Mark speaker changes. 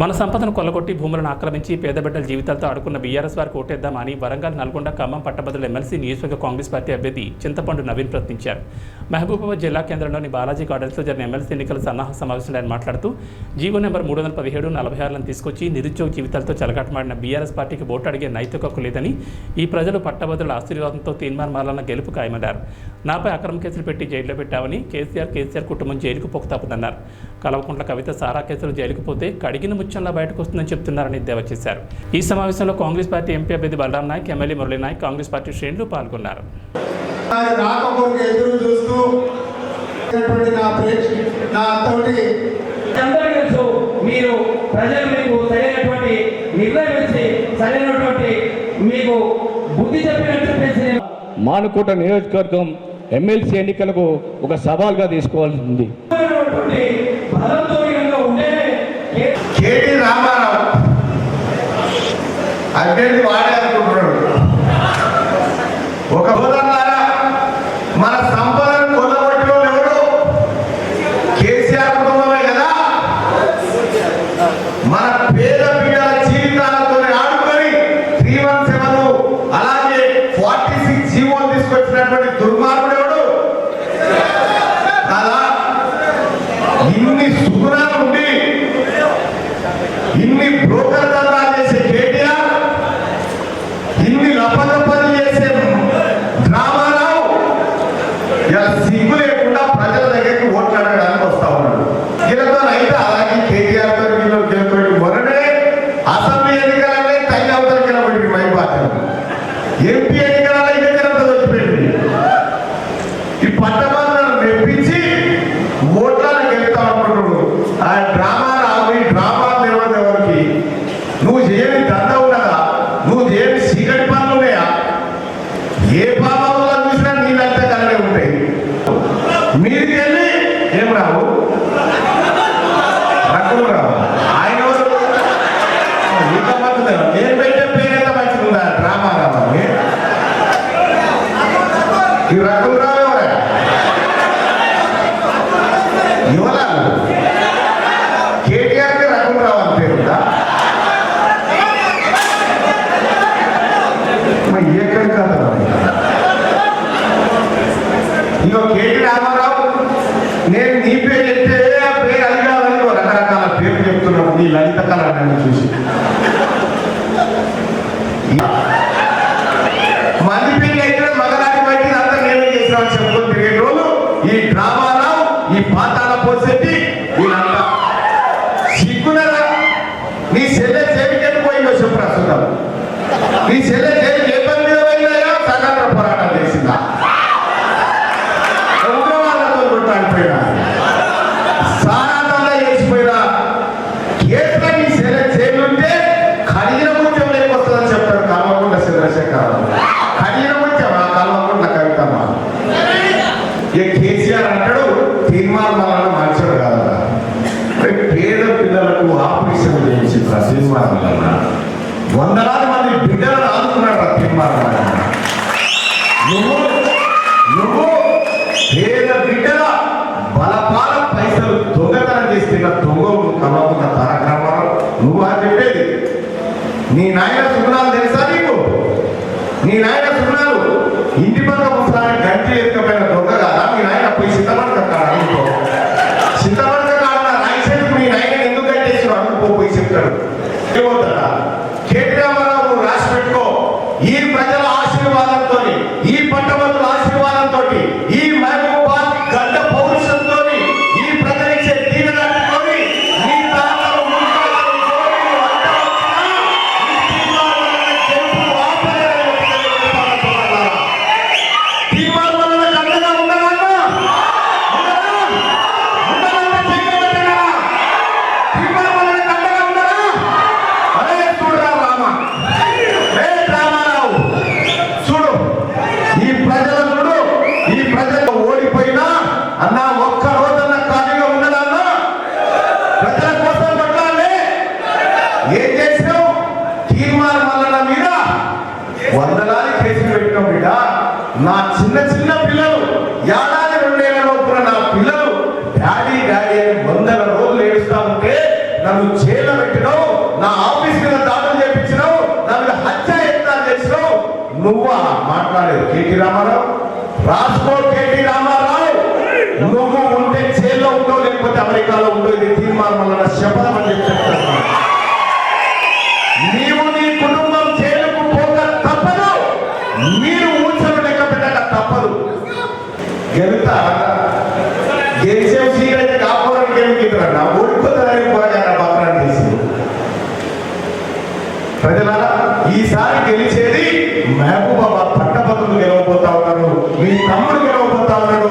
Speaker 1: మన సంపదను కొల్లగొట్టి భూములను ఆక్రమించి పేద బిడ్డల జీవితాలతో ఆడుకున్న బీఆర్ఎస్ వారికి ఓటేద్దామని వరంగల్ నల్గొండ ఖమ్మం పట్టభద్రుల ఎమ్మెల్సీ నియోజకవర్గ కాంగ్రెస్ పార్టీ అభ్యర్థి చింతపండు నవీన్ ప్రశ్నించారు. మహబూబాబాద్ జిల్లా కేంద్రంలోని బాలాజీ గార్డెన్స్లో జరిగిన ఎమ్మెల్సీ ఎన్నికల సన్నాహ సమావేశంలో ఆయన మాట్లాడుతూ జీవో నెంబర్ మూడు వందల పదిహేడు నలభై ఆరులను తీసుకొచ్చి నిరుద్యోగ జీవితాలతో చెలగాటమాడిన బీఆర్ఎస్ పార్టీకి ఓటు అడిగే నైతిక హక్కు లేదని ఈ ప్రజలు పట్టభద్రుల ఆశీర్వాదంతో తీర్మానం మారాలన్న గెలుపు ఖాయమన్నారు. నాపై అక్రమ కేసులు పెట్టి జైల్లో పెట్టామని కేసీఆర్ కేసీఆర్ కుటుంబం జైలుకు పొక్కు తప్పదన్నారు కలవకుంట్ల కవిత సారా కేసులు జైలుకు పోతే కడిగిన ముచ్చంలా బయటకు వస్తుందని చెప్తున్నారని ఎద్దేవా చేశారు. ఈ సమావేశంలో కాంగ్రెస్ పార్టీ ఎంపీ అభ్యర్థి బలరాం నాయక్ ఎమ్మెల్యే మురళీ నాయక్ కాంగ్రెస్ పార్టీ శ్రేణులు పాల్గొన్నారు.
Speaker 2: మీరు ప్రజలు మీకు సరైనటువంటి నిర్ణయం ఇచ్చి సరైనటువంటి మీకు బుద్ధి చెప్పినట్టు
Speaker 3: మానుకోట నియోజకవర్గం ఎమ్మెల్సీ ఎన్నికలకు ఒక సవాల్గా తీసుకోవాల్సి ఉంది
Speaker 4: రామారావు అభ్యర్థి వాడే అనుకుంటున్నాడు. ఒక మన ఇన్ని బ్రోకర్ దందాలు చేసే కేటీఆర్ ఇన్ని లపలపలు చేసే రామారావు ఇలా సిగ్గు లేకుండా ప్రజల దగ్గరికి ఓట్లు అడగడానికి వస్తా ఉన్నాడు. వీళ్ళతో అయితే అలాగే కేటీఆర్తో వీళ్ళు గెలుపడి మొన్ననే అసెంబ్లీ ఎన్నికలనే తల్లి అవతల గెలబడి మైపాత్రం. ఎంపీ నువ్వు చేయని చెప్తున్నావు నన్ను చూసి. మంది పెళ్ళి అయితే మగరాజు బయట అంతా నేనే చేసినామని చెప్పుకొని తిరిగే రోజు ఈ డ్రామారావు ఈ పాతాల పోసెట్టి వీళ్ళంతా సిగ్గునరా నీ చెల్లె చెవికెట్టు పోయిందో చెప్పు ప్రస్తుతం నీ చెల్లె నాయన సుగుణాలు తెలుసా నీకు? నీ నాయన సుగుణాలు ఇంటి పక్క ఒకసారి గంటి ఎక్కకపోయిన దొంగ కాదా మీ నాయన పోయి చింతపడక కాడ అనుకో చింతపడక కాడ రాయిసేపు మీ నాయన ఎందుకు కట్టేసిన అనుకో పోయి చెప్తాడు. ఏమవుతాడా కేటీ రామారావు రాసి పెట్టుకో. ఈ ప్రజల ఆశీర్వాదంతో చేసినాం తీర్మానం వలన మీద వందలాది కేసులు పెట్టినాం బిడ్డ. నా చిన్న చిన్న పిల్లలు ఏడాది రెండేళ్ళ లోపల నా పిల్లలు డాడీ డాడీ అని వందల రోజులు ఏడుస్తా ఉంటే నన్ను చేల పెట్టినావు నా ఆఫీస్ మీద దాడులు చేపించినావు నన్ను హత్య యత్నాలు చేసినావు. నువ్వా? మాట్లాడేది కేటీ రామారావు. రాసుకో కేటీ రామారావు. నువ్వు ఉంటే చేలో ఉండవు లేకపోతే అమెరికాలో ఉండవు. ఇది తీర్మానం గెలుతా. గెలిచే సీట్ కాపురం గెలిపిద్దారన్న ఓడిపోతారని పోయాక పక్కన తీసి ప్రజలారా ఈసారి గెలిచేది మహబూబాబా పట్టభద్రులు గెలవబోతా ఉన్నారు. మీ తమ్ముడు గెలవబోతా ఉన్నాడు.